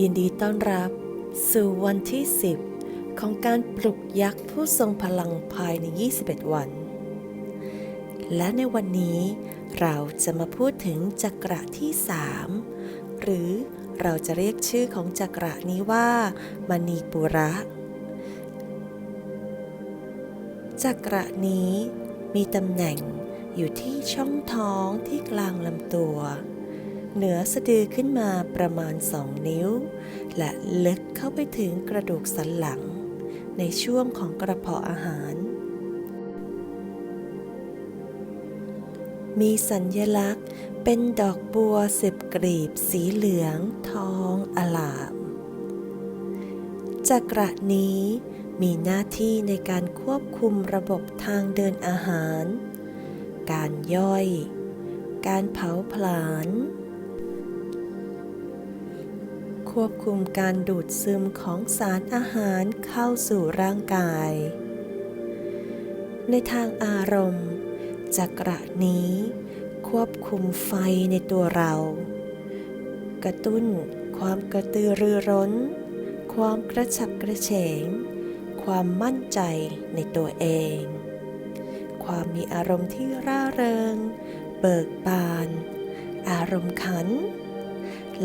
ยินดีต้อนรับ สู่วันที่ 10 ของการปลุกยักษ์ผู้ทรงพลังภายใน 21 วัน และในวันนี้เราจะมาพูดถึงจักระที่ 3 หรือเราจะเรียกชื่อของจักระนี้ว่ามณีปุระ จักระนี้มีตำแหน่งอยู่ที่ช่องท้องที่กลางลำตัว เหนือสะดือขึ้นมาประมาณสองนิ้ว และลึกเข้าไปถึงกระดูกสันหลัง ในช่วงของกระเพาะอาหาร มีสัญญลักษณ์เป็นดอกบัวสิบกลีบสีเหลือง ทองอลามจักระนี้มีหน้าที่ในการควบคุมระบบทางเดินอาหาร การย่อย การเผาผลาญ ควบคุมการดูดซึมของสารอาหารเข้าสู่ร่างกาย ในทางอารมณ์จักระนี้ ควบคุมไฟในตัวเรา กระตุ้นความกระตือรือร้น ความกระฉับกระเฉง ความมั่นใจในตัวเอง ความมีอารมณ์ที่ร่าเริง เบิกบาน อารมณ์ขัน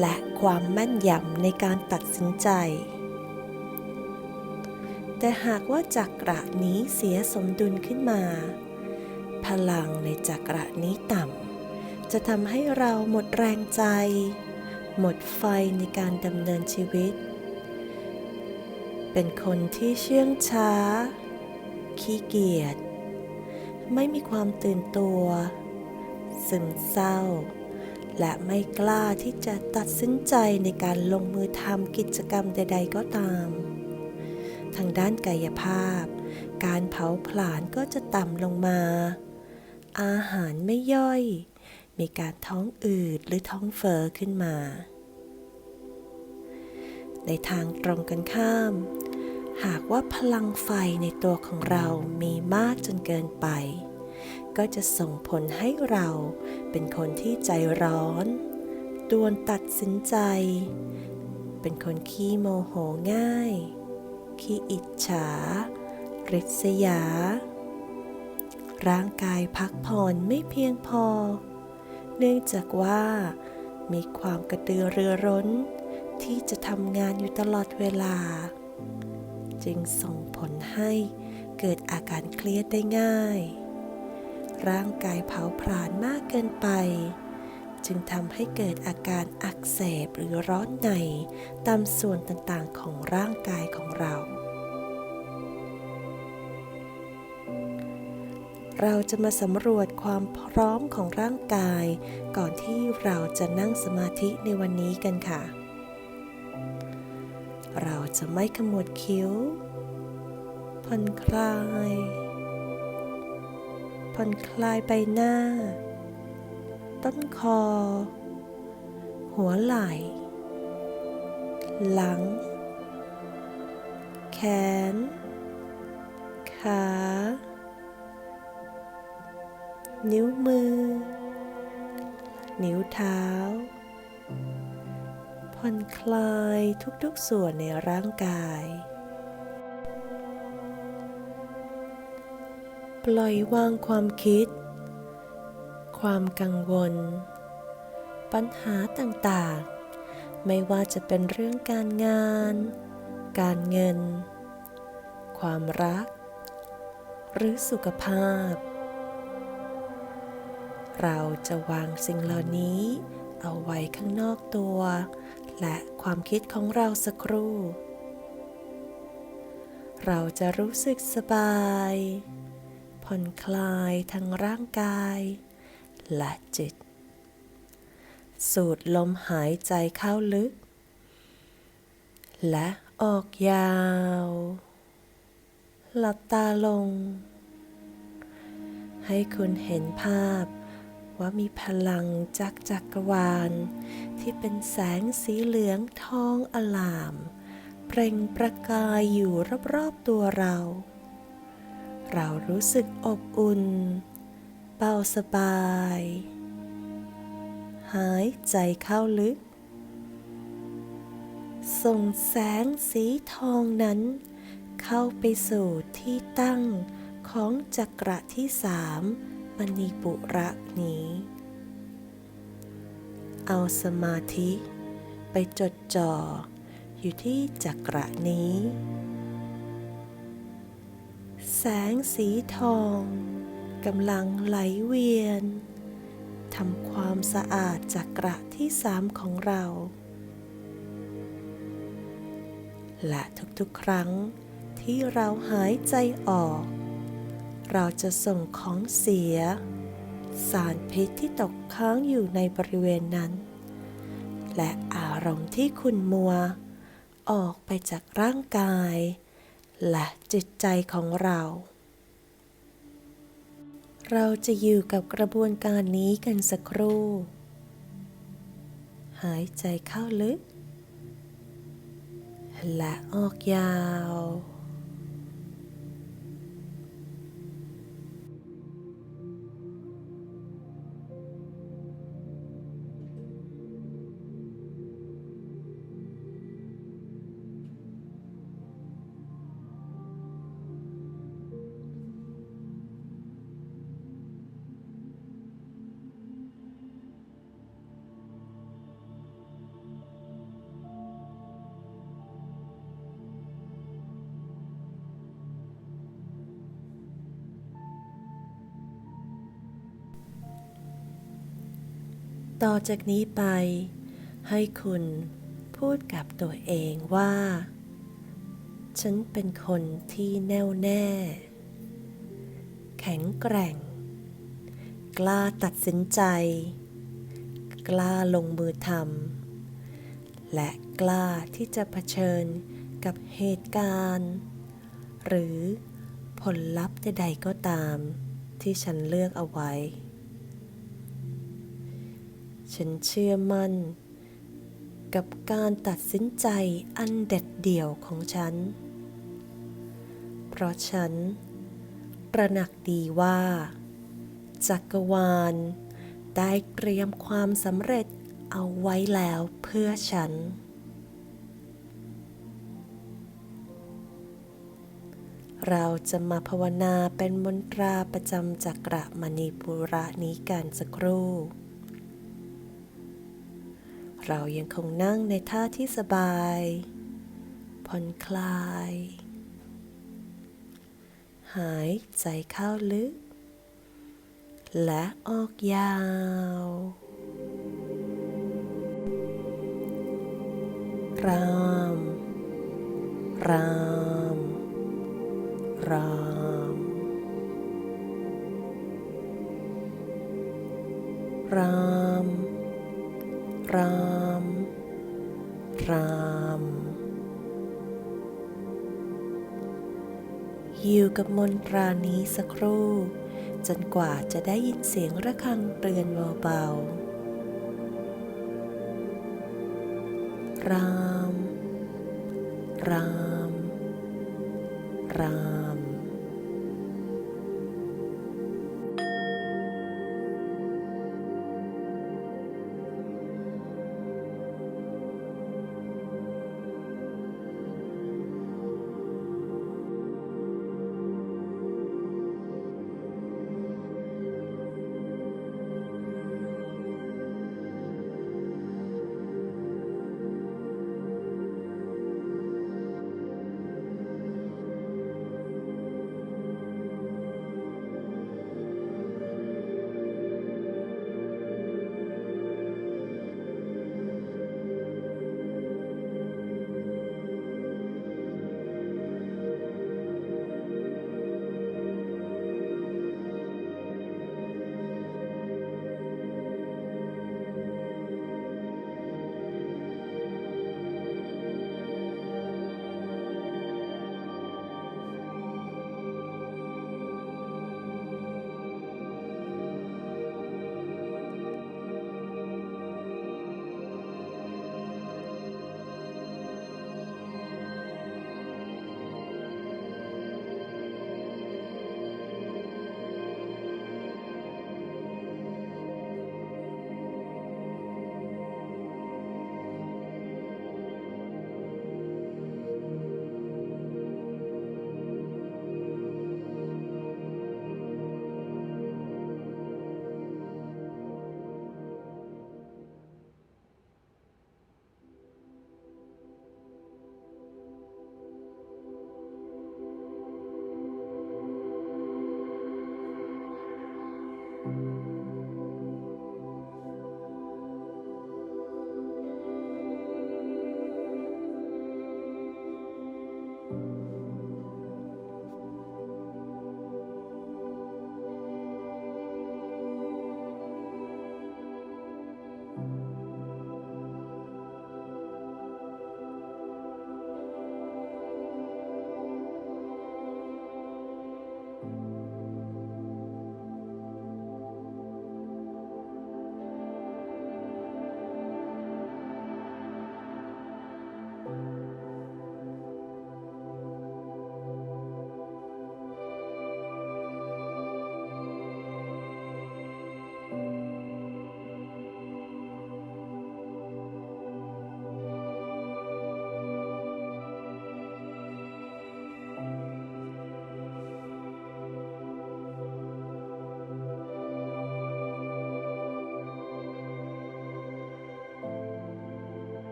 และความแม่นยำในการตัดสินใจ แต่หากว่าจักระนี้เสียสมดุลขึ้นมา พลังในจักระนี้ต่ำ จะทำให้เราหมดแรงใจ หมดไฟในการดำเนินชีวิต เป็นคนที่เชื่องช้า ขี้เกียจ ไม่มีความตื่นตัว ซึมเศร้า และไม่กล้าที่จะตัดสินใจในการลงมือทำกิจกรรมใด ๆ ก็ตาม ทางด้านกายภาพ การเผาผลาญก็จะต่ำลงมา อาหารไม่ย่อย มีการท้องอืดหรือท้องเฟอ้อขึ้นมา ในทางตรงกันข้าม หากว่าพลังไฟในตัวของเรามีมากจนเกินไปก็จะส่งผลให้เรา เป็นคนที่ใจร้อนด่วนตัดสินใจ เป็นคนขี้โมโหง่าย ขี้อิจฉาริษยา ร่างกายพักผ่อนไม่เพียงพอ เนื่องจากว่า มีความกระตือรือร้น ที่จะทำงานอยู่ตลอดเวลา จึงส่งผลให้เกิดอาการเครียดได้ง่าย ร่างกายเผาผลาญมากเกินไป จึงทำให้เกิดอาการอักเสบหรือร้อนในตามส่วนต่างๆของร่างกายของเรา เราจะมาสำรวจความพร้อมของร่างกาย ก่อนที่เราจะนั่งสมาธิในวันนี้กันค่ะ เราจะไม่ขมวดคิ้วผ่อนคลาย ผ่อนคลายใบหน้า ต้นคอ หัวไหล่ หลัง แขน ขา นิ้วมือ นิ้วเท้า ผ่อนคลายทุกๆส่วนในร่างกาย ปล่อยวางความคิด ความกังวล ปัญหาต่างๆ ไม่ว่าจะเป็นเรื่องการงาน การเงิน ความรัก หรือสุขภาพ เราจะวางสิ่งเหล่านี้เอาไว้ข้างนอกตัว และความคิดของเราสักครู่ เราจะรู้สึกสบาย ผ่อนคลายทั้งร่างกายและจิต สูดลมหายใจเข้าลึก และออกยาว หลับตาลง ให้คุณเห็นภาพว่ามีพลังจากจักรวาล ที่เป็นแสงสีเหลืองทองอลาม เปล่งประกายอยู่รอบๆตัวเรา เรารู้สึกอบอุ่น เบาสบาย หายใจเข้าลึก ส่งแสงสีทองนั้น เข้าไปสู่ที่ตั้งของจักระที่สามมณีปุระนี้ เอาสมาธิไปจดจ่ออยู่ที่จักระนี้ แสงสีทองกำลังไหลเวียนทำความสะอาดจักระที่สามของเรา และทุกๆครั้งที่เราหายใจออก เราจะส่งของเสีย สารพิษที่ตกค้างอยู่ในบริเวณนั้น และอารมณ์ที่คุณมัว ออกไปจากร่างกาย และจิตใจของเรา เราจะอยู่กับกระบวนการนี้กันสักครู่ หายใจเข้าลึก และออกยาว ต่อจากนี้ไป ให้คุณพูดกับตัวเองว่า ฉันเป็นคนที่แน่วแน่ แข็งแกร่ง กล้าตัดสินใจ กล้าลงมือทำและกล้าที่จะเผชิญกับเหตุการณ์ หรือผลลัพธ์ใดๆก็ตามที่ฉันเลือกเอาไว้ ฉันเชื่อมั่น กับการตัดสินใจอันเด็ดเดี่ยวของฉัน เพราะฉันตระหนักดีว่า จักรวาล ได้เตรียมความสำเร็จเอาไว้แล้วเพื่อฉัน เราจะมาภาวนาเป็นมนตราประจำจักระมณีปุระนี้กันสักครู่ เรายังคงนั่งในท่าที่สบาย ผ่อนคลาย หายใจเข้าลึก และออกยาว ราม ราม รามราม ราม ราม อยู่กับมนตรานี้สักครู่ จนกว่าจะได้ยินเสียงระฆังเตือนเบาๆราม ราม ราม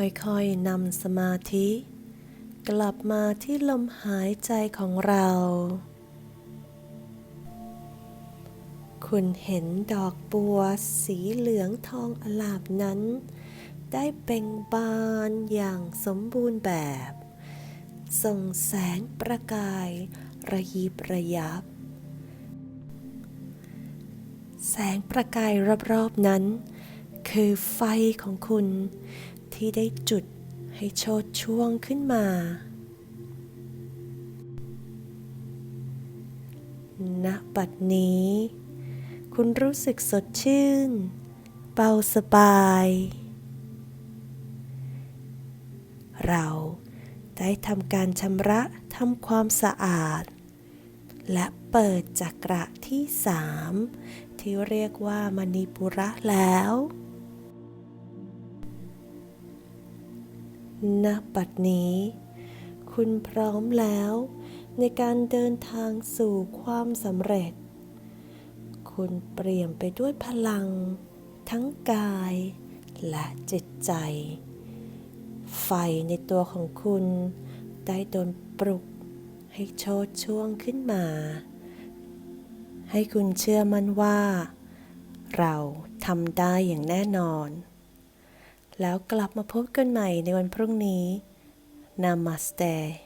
ค่อยๆนำสมาธิ กลับมาที่ลมหายใจของเรา คุณเห็นดอกบัวสีเหลืองทองอลามนั้น ได้เบ่งบานอย่างสมบูรณ์แบบ ส่งแสงประกาย ระยิบระยับ แสงประกายรอบๆนั้น คือไฟของคุณ ที่ได้จุดให้โชดช่วงขึ้นมา ณ บัดนี้ คุณรู้สึกสดชื่น เบาสบาย เราได้ทำการชำระทำความสะอาด และเปิดจักระที่สามที่เรียกว่ามณีปุระแล้ว ณบัดนี้ คุณพร้อมแล้ว ในการเดินทางสู่ความสำเร็จ คุณเปลี่ยนไปด้วยพลัง ทั้งกายและจิตใจ ไฟในตัวของคุณได้โดนปลุกให้โชดช่วงขึ้นมา ให้คุณเชื่อมั่นว่า เราทำได้อย่างแน่นอน แล้วกลับมาพบกันใหม่ในวันพรุ่งนี้ Namaste